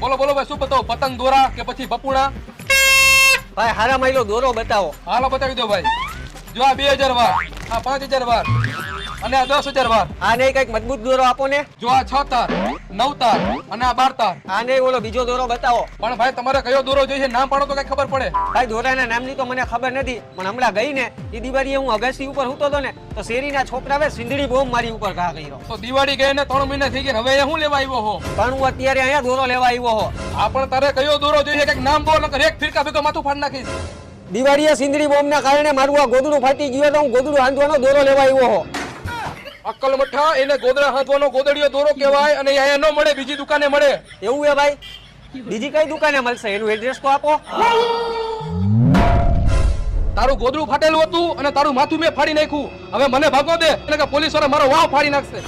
બોલો બોલો ભાઈ શું બતાવો? પતંગ દોરા કે પછી બપુણા ભાઈ હારા માઇલો દોરો બતાવો. હાલો બતાવી દો ભાઈ. જો આ બે હજાર વાર આ પાંચ હજાર વાર. અને આ દસ હજાર વાર. આ નહીં કંઈક મજબૂત દોરો આપો ને. જો આ છ તાર નવ તાર અને આ બાર તાર. આ નહીં ઓલો બીજો દોરો બતાવો. પણ ભાઈ તમારે કયો દોરો જોઈએ? નામ પાડો તો કઈ ખબર પડે. ભાઈ દોરાના નામની તો મને ખબર નથી પણ હમણાં ગઈ ને એ દિવાળીએ હું અગાસી ઉપર હતો ને તો શેરીના છોકરાએ સિંધડી બોમ્બ મારી ઉપર ઘા કર્યો. તો દિવાળી ગઈ ને ત્રણ મહિના થઈ ગયા હવે હું લેવા આવ્યો હો? પણ હું અત્યારે અહીંયા દોરો લેવા આવ્યો હો. આ પણ તારે કયો દોરો જોઈએ? કંઈક નામ બોલ નકર એક ફિરકા ભેગો માથું ફાડ નાખીશ. દિવાળીએ સિંદડી બોમ્બના કારણે મારું આ ગોદડું ફાટી ગયું તો હું ગોદડું હાંધવાનો દોરો લેવા આવ્યો હો. અક્કલ મઠા એને ગોદડા હાથવાનો ગોદડીયો દોરો કહેવાય અને અહીંયા ન મળે બીજી દુકાને મળે. એવું હે ભાઈ? બીજી કઈ દુકાને મળશે? એનું એડ્રેસ તો આપો. તારું ગોદડું ફાટેલું હતું અને તારું માથું મેં ફાડી નાખ્યું. હવે મને ભાગો દે. એટલે કે પોલીસવાળા મારો વાવ ફાડી નાખશે.